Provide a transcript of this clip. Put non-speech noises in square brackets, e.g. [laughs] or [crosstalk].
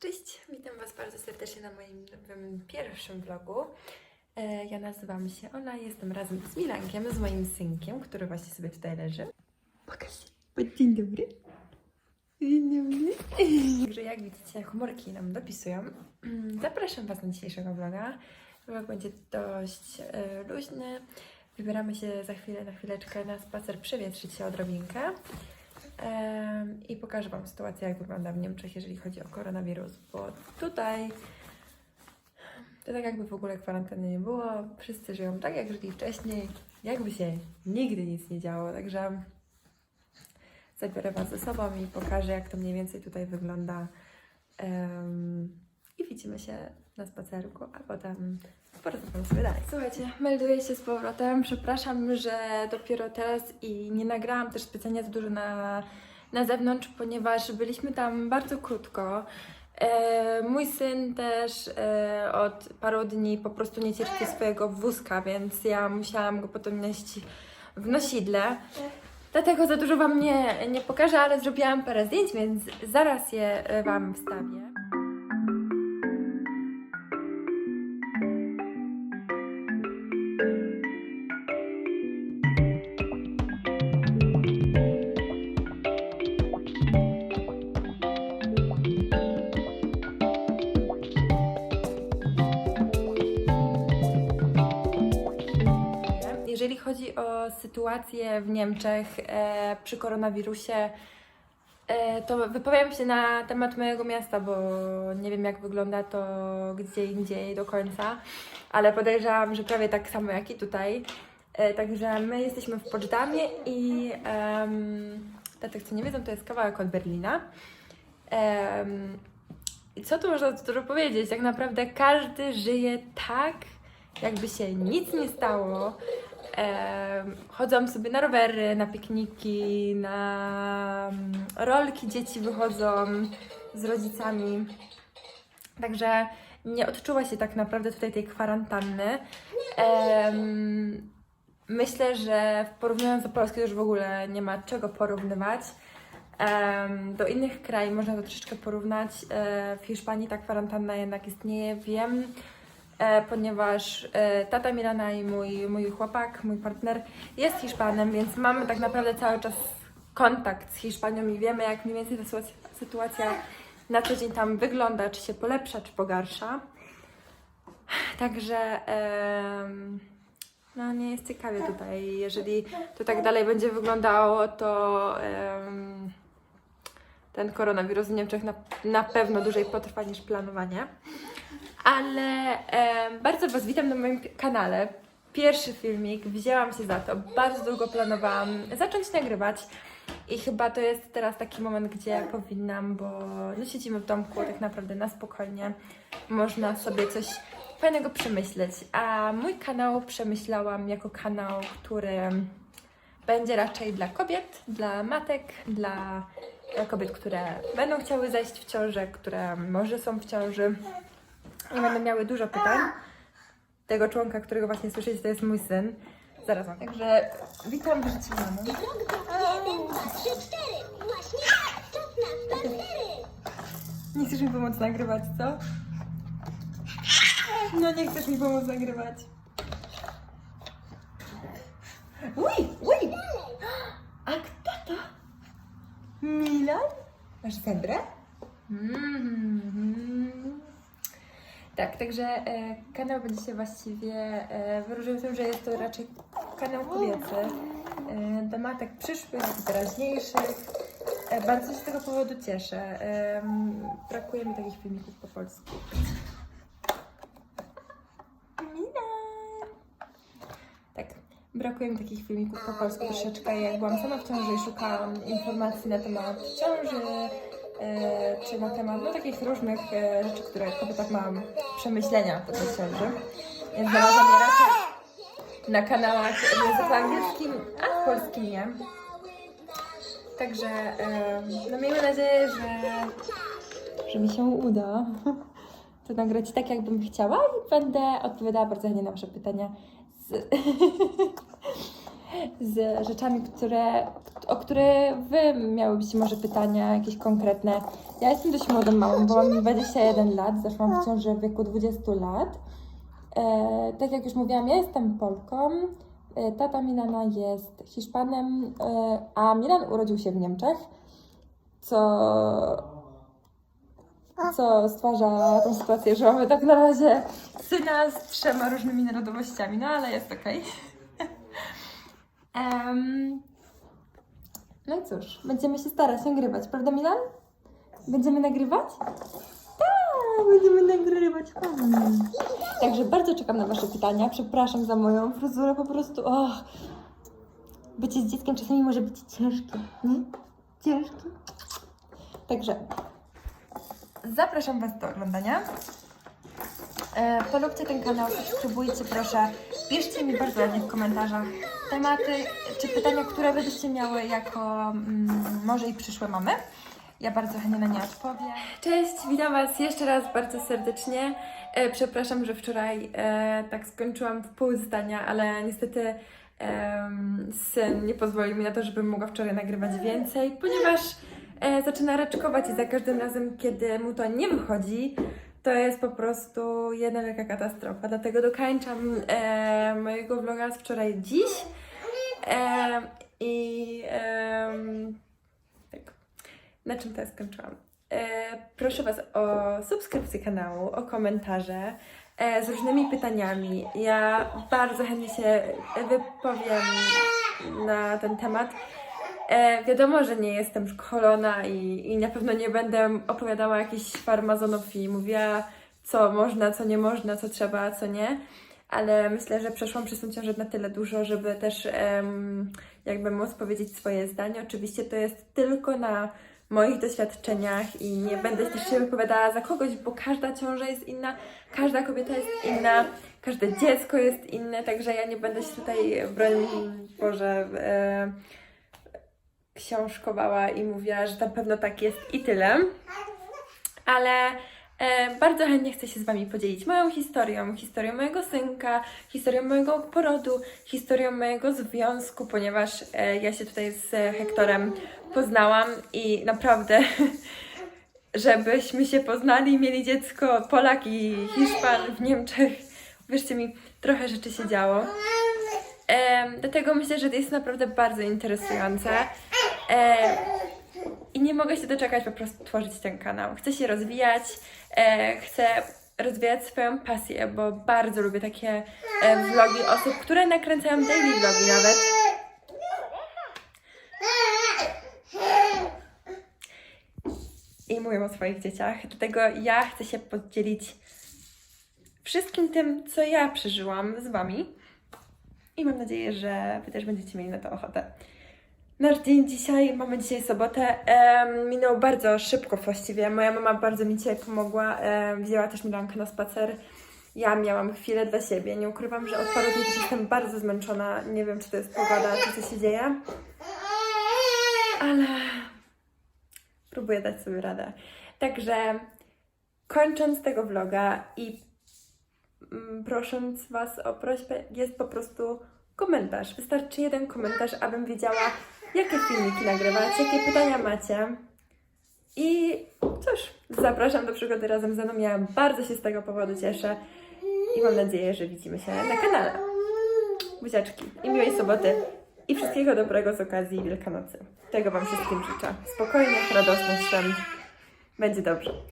Cześć, witam Was bardzo serdecznie na moim nowym pierwszym vlogu. E, Ja nazywam się Ola, jestem razem z Milankiem, z moim synkiem, który właśnie sobie tutaj leży. Pokaż się. Dzień dobry. Dzień dobry. Także jak widzicie, humorki nam dopisują. [clears throat] Zapraszam Was na dzisiejszego vloga. Vlog będzie dość e, luźny. Wybieramy się za chwilę, na chwileczkę na spacer, przewietrzyć się odrobinkę. I pokażę Wam sytuację, jak wygląda w Niemczech, jeżeli chodzi o koronawirus, bo tutaj to tak jakby w ogóle kwarantanny nie było. Wszyscy żyją tak, jak żyli wcześniej, jakby się nigdy nic nie działo. Także zabiorę Was ze sobą i pokażę, jak to mniej więcej tutaj wygląda. I widzimy się na spacerku, a potem porozmawiam sobie dalej. Słuchajcie, melduję się z powrotem. Przepraszam, że dopiero teraz i nie nagrałam też specjalnie za dużo na, na zewnątrz, ponieważ byliśmy tam bardzo krótko. E, mój syn też e, od paru dni po prostu nie cierpi swojego wózka, więc ja musiałam go potem nieść w nosidle. Dlatego za dużo Wam nie, nie pokażę, ale zrobiłam parę zdjęć, więc zaraz je e, Wam wstawię. Sytuację w Niemczech e, przy koronawirusie, e, to wypowiem się na temat mojego miasta, bo nie wiem jak wygląda to gdzie indziej do końca, ale podejrzewam, że prawie tak samo jak i tutaj. E, także my jesteśmy w Poczdamie i dla tych, co nie wiedzą, to jest kawałek od Berlina. I co tu można dużo powiedzieć? Tak naprawdę każdy żyje tak, jakby się nic nie stało. Chodzą sobie na rowery, na pikniki, na mm, rolki dzieci wychodzą z rodzicami. Także nie odczuwa się tak naprawdę tutaj tej kwarantanny. Myślę, że porównując do Polski już w ogóle nie ma czego porównywać. Do innych krajów można to troszeczkę porównać. E, w Hiszpanii ta kwarantanna jednak istnieje, wiem ponieważ e, tata Milana i mój, mój chłopak, mój partner jest Hiszpanem, więc mamy tak naprawdę cały czas kontakt z Hiszpanią i wiemy, jak mniej więcej ta sytuacja, na co dzień tam wygląda, czy się polepsza, czy pogarsza. Także no nie jest ciekawie tutaj. Jeżeli to tak dalej będzie wyglądało, to ten koronawirus w Niemczech na, na pewno dłużej potrwa niż planowanie. Ale em, bardzo Was witam na moim kanale. Pierwszy filmik, wzięłam się za to. Bardzo długo planowałam zacząć nagrywać. I chyba to jest teraz taki moment, gdzie powinnam, bo no siedzimy w domku tak naprawdę na spokojnie. Można sobie coś fajnego przemyśleć. A mój kanał przemyślałam jako kanał, który będzie raczej dla kobiet, dla matek, dla e, kobiet, które będą chciały zajść w ciążę, które może są w ciąży i będą miały dużo pytań. Tego członka, którego właśnie słyszycie, to jest mój syn. Zaraz mam. Także witam w życiu mamy. Jeden, dwa, trzy, cztery. Właśnie tak, czas na spacery. Nie chcesz mi pomóc nagrywać, co? No nie chcesz mi pomóc nagrywać. Uj, uj! A kto to? Milan? Masz zebrę? Mhm. Tak, także e, kanał będzie się właściwie e, wyróżniał tym, że jest to raczej kanał kobiecy. E, do matek przyszłych, i teraźniejszych. E, bardzo się z tego powodu cieszę. Em, brakuje mi takich filmików po polsku. Tak, brakuje mi takich filmików po polsku troszeczkę. Jak byłam sama w ciąży i szukałam informacji na temat ciąży, e, czy na temat no, takich różnych e, rzeczy, które kobieta ma przemyślenia podczas ciąży. Więc znalazłam je raczej na kanałach w języku angielskim, a w polskim nie. Także em, no miejmy nadzieję, że, że mi się uda [laughs] to nagrać tak, jakbym chciała i będę odpowiadała bardzo chętnie na Wasze pytania. Z... [laughs] z rzeczami, które, o które Wy miałybyście może pytania, jakieś konkretne. Ja jestem dość młodą mamą, bo mam 21 lat, zaszłam w ciąży w wieku 20 lat. E, tak jak już mówiłam, ja jestem Polką. E, tata Milana jest Hiszpanem, e, a Milan urodził się w Niemczech, co, co stwarza tą sytuację, że mamy tak na razie syna z trzema różnymi narodowościami, no ale jest okej. Em, no i cóż, będziemy się starać nagrywać, prawda Milan? Będziemy nagrywać? Tak, będziemy nagrywać. Hmm. Także bardzo czekam na Wasze pytania. Przepraszam za moją fryzurę, po prostu. Och, bycie z dzieckiem czasami może być ciężkie, nie? Ciężkie. Także zapraszam Was do oglądania. E, polubcie ten kanał, subskrybujcie proszę. Piszcie mi bardzo ładnie w komentarzach tematy czy pytania, które Wy byście miały jako mm, może i przyszłe mamy. Ja bardzo chętnie na nie odpowiem. Cześć, witam Was jeszcze raz bardzo serdecznie. E, przepraszam, że wczoraj e, tak skończyłam w pół zdania, ale niestety em, syn nie pozwolił mi na to, żebym mogła wczoraj nagrywać więcej, ponieważ e, zaczyna raczkować i za każdym razem, kiedy mu to nie wychodzi, to jest po prostu jedna wielka katastrofa. Dlatego dokończam e, mojego vloga z wczoraj dziś. E, I em, tak. Na czym teraz skończyłam? E, proszę Was o subskrypcję kanału, o komentarze e, z różnymi pytaniami. Ja bardzo chętnie się wypowiem na ten temat. E, wiadomo, że nie jestem szkolona i, i na pewno nie będę opowiadała jakichś farmazonów i mówiła, co można, co nie można, co trzeba, co nie. Ale myślę, że przeszłam przez tą ciążę na tyle dużo, żeby też em, jakby móc powiedzieć swoje zdanie. Oczywiście to jest tylko na moich doświadczeniach i nie będę też się wypowiadała za kogoś, bo każda ciąża jest inna, każda kobieta jest inna, każde dziecko jest inne, także ja nie będę się tutaj, broń Boże, e, książkowała i mówiła, że na pewno tak jest i tyle. Ale e, bardzo chętnie chcę się z Wami podzielić moją historią, historią mojego synka, historią mojego porodu, historią mojego związku, ponieważ e, ja się tutaj z Hektorem poznałam i naprawdę, [laughs] żebyśmy się poznali mieli dziecko Polak i Hiszpan w Niemczech, wierzcie mi, trochę rzeczy się działo. Em, dlatego myślę, że to jest naprawdę bardzo interesujące. E, I nie mogę się doczekać po prostu tworzyć ten kanał. Chcę się rozwijać, e, chcę rozwijać swoją pasję, bo bardzo lubię takie e, vlogi osób, które nakręcają daily vlogi nawet. I mówią o swoich dzieciach. Dlatego ja chcę się podzielić wszystkim tym, co ja przeżyłam z Wami. I mam nadzieję, że Wy też będziecie mieli na to ochotę. Nasz dzień dzisiaj, mamy dzisiaj sobotę, minął bardzo szybko właściwie. Moja mama bardzo mi dzisiaj pomogła, wzięła też Milankę na spacer. Ja miałam chwilę dla siebie. Nie ukrywam, że od paru dni jestem bardzo zmęczona. Nie wiem, czy to jest pogoda, czy co się dzieje. Ale próbuję dać sobie radę. Także kończąc tego vloga i mm, prosząc Was o prośbę, jest po prostu komentarz. Wystarczy jeden komentarz, abym wiedziała, jakie filmiki nagrywać, jakie pytania macie. I cóż, zapraszam do przygody razem ze mną. Ja bardzo się z tego powodu cieszę i mam nadzieję, że widzimy się na kanale. Buziaczki i miłej soboty i wszystkiego dobrego z okazji Wielkanocy. Tego Wam wszystkim życzę. Spokojnych, radosnych świąt. Będzie dobrze.